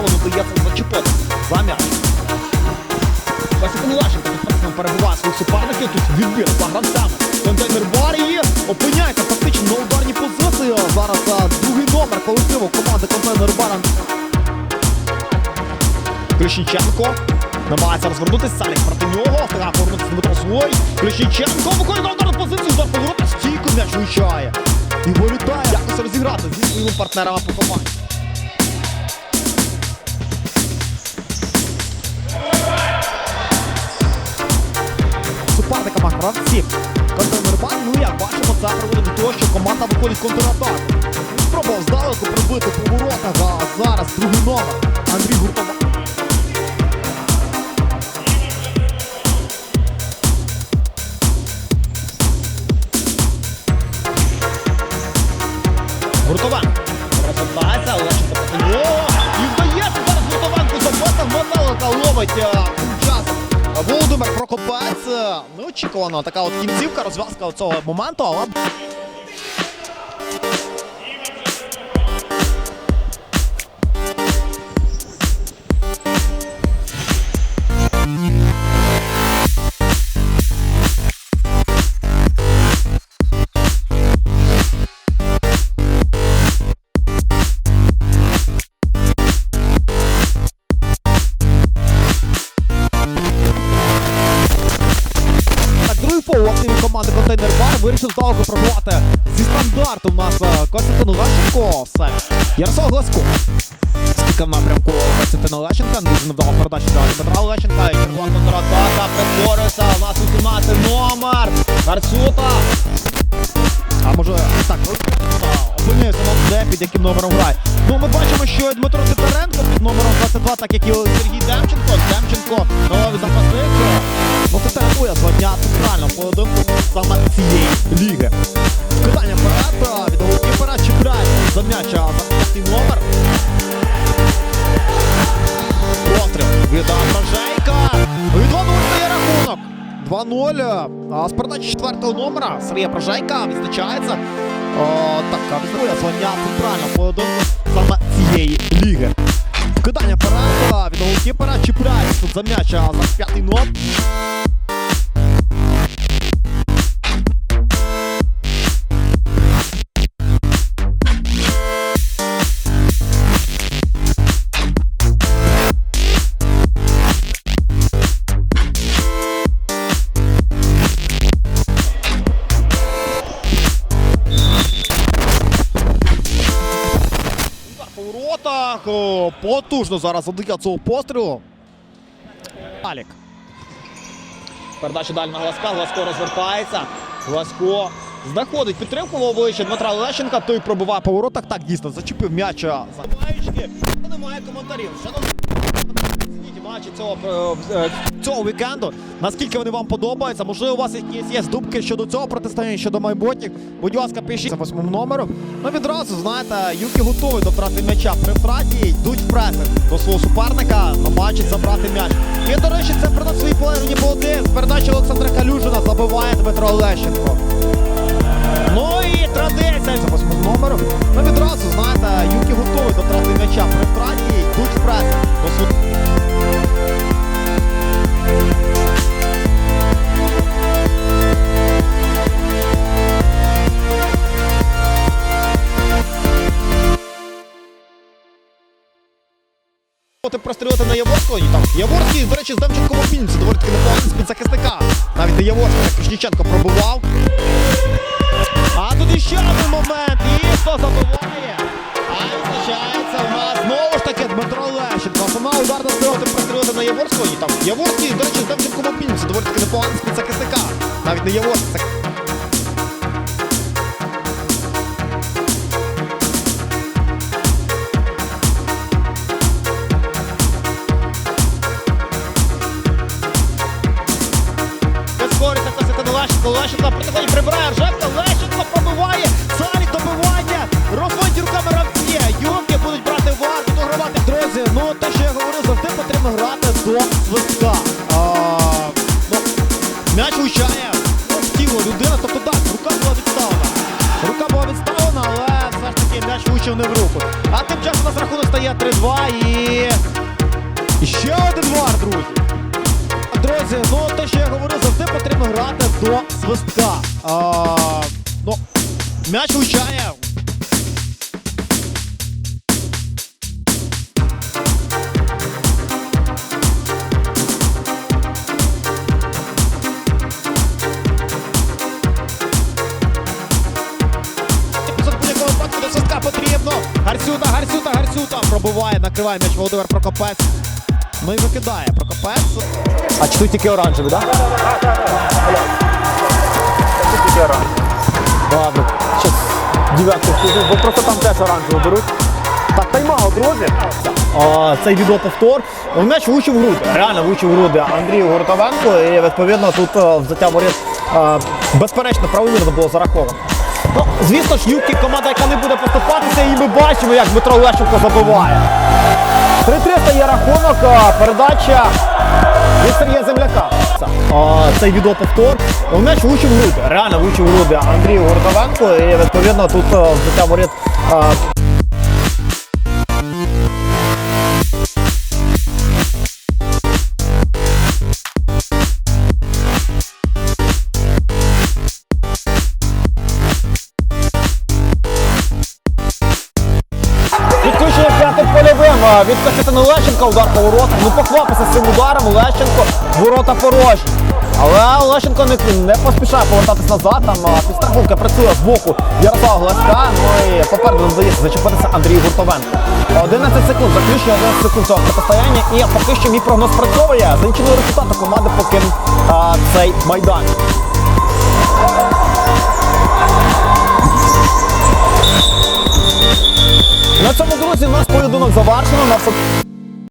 боротися за м'яч. Василь Лащенко тут практично перебуває своїх суперників. Тут відбір за гравцями. Контейнер бар і опиняється фактично на ударній позиції. Зараз другий номер колективу команди контейнер бара. Кліщенченко намагається розвернутися. Салік проти нього. Встигає повернутися Дмитро Злой. Кліщенченко виходить на ударну позицію. Удар поворота. Стійко м'яч влучає. І вилітає. Якось розіграти зі своїми партнерами по команді. Суперниками гравців. Контрнербан, ну як бачимо, це приводить до того, що команда виходить контратаку. Спробував здалеку прибити по воротах, а зараз другий номер. Андрій Гуртова. Гуртован розвертається, Лещенко проти нього. І вдається зараз Гуртовенку забити. Металика ловить. Прокопець. Е, Неочікувано така от кінцівка, розв'язка цього моменту, але Контейнер вирішив здалеку пробувати зі стандарту. У нас Костянтин Лещенко. Все. Ярослав Глазко. Скільки в напрямку Костянтина Лещенка. Дуже невдала передача для Дмитра Лещенка. І червона контратака. Прискорюється. У нас 18 номер. Гарцута. А може так, опинився на де під яким номером грає. Ну ми бачимо, що Дмитро Титаренко під номером 22, так як і Сергій Демченко. Демченко новий запасник. Ну це рахує звання центрального поєдинку ліги. Кидання вперед від голкіпера чіпляє за м'яча за п'ятий номер. Постріл від Бражейка. Відомо стає рахунок. 2-0. А з передачі четвертого номера Сергія Бражейка відзначається. О, так, відбує звання центрального поєдинку саме цієї ліги. Кидання вперед від голкіпера чіпляється тут за м'яча за п'ятий номер. Потужно зараз задає цього пострілу. Алік. Передача на Глазка. Глазко розвертається. Глазко знаходить підтримку в обличчя Дмитра Лещенка. Той пробиває по воротах. Так дійсно зачепив м'яча. Немає коментарів. Матчі цього, е, е, цього вікенду. Наскільки вони вам подобаються? Можливо, у вас якісь є думки щодо цього протистояння, щодо майбутніх. Будь ласка, пишіть за восьмим номером. Ну відразу, знаєте, юки готові до втрати м'яча. При втраті йдуть в до свого суперника, намагаються забрати м'яч. І, до речі, це приносить свої полежні плоди. З передачі Олександра Калюжина забиває Дмитро Лещенко. Ну і традиція за восьмим номером. Ну відразу, знаєте, юки готові до втрати м'яча. Ти прострілити на Яворського, і там Яворський, до речі, з Демченком обмінюється доволі таки непоганий з-під захисника. Навіть не Яворський, як Кишніченко пробував. А тут іще один момент. І хто забиває? А відзначається у нас знову ж таки Дмитро Лещенко. Сама ударна сила ти прострілити на Яворського. І там Яворський, до речі, з Демченком обмінюється доволі таки непоганий з-під захисника. Навіть не Яворський. Лещенко протиході прибирає Ржевка. Лещенко пробиває. Салі добивання. Розводять руками гравці. Юнки будуть брати вар, догравати. Друзі, ну те, що я говорив, завжди потрібно грати до свистка. А, ну, м'яч влучає ну, в тіло людина. Тобто так, рука була відставлена. Рука була відставлена, але все ж таки м'яч влучив не в руку. А тим часом у нас рахунок стає 3-2 і І ще один вар, друзі. Друзі, ну те, що я говорив, завжди потрібно грати до свистка. А, ну, м'яч влучає. Потрібно. Гарсюта, Гарсюта, Гарсюта. Пробиває, накриває м'яч Володимир Прокопець. Ну і викидає Прокопець. А чи тут тільки оранжевий, так? Ладно, щас дев'ятку скажу, бо просто там теж оранжеву беруть. Так, тайм-аут, друзі. А, цей відеоповтор. М'яч влучив груди. Реально влучив груди Андрію Гуртовенку. І відповідно тут е, взяття воріт е, безперечно правомірно було зараховано. Ну, звісно ж, Юкі команда, яка не буде поступатися, і ми бачимо, як Дмитро Лещенко забиває. 3-3 є рахунок, передача від Сергія Земляка. А, цей відеоповтор. М'яч влучив груди. Реально влучив груди Андрію Гордовенко. І відповідно тут життя взяття воріт. Від Костянтина Лещенка, удар по воротах. Ну поквапився з цим ударом, Лещенко, ворота порожні. Але Лещенко не, не поспішає повертатись назад, там підстрахунка працює з боку Ярослава Гласька, ну і попереду вдається зачепитися Андрію Гуртовенко. 11 секунд, заключення 11 секунд цього протистояння, і поки що мій прогноз працьовує. За нічого результату команди покинуть цей майдан. На цьому, друзі, наш поєдинок завершено. На все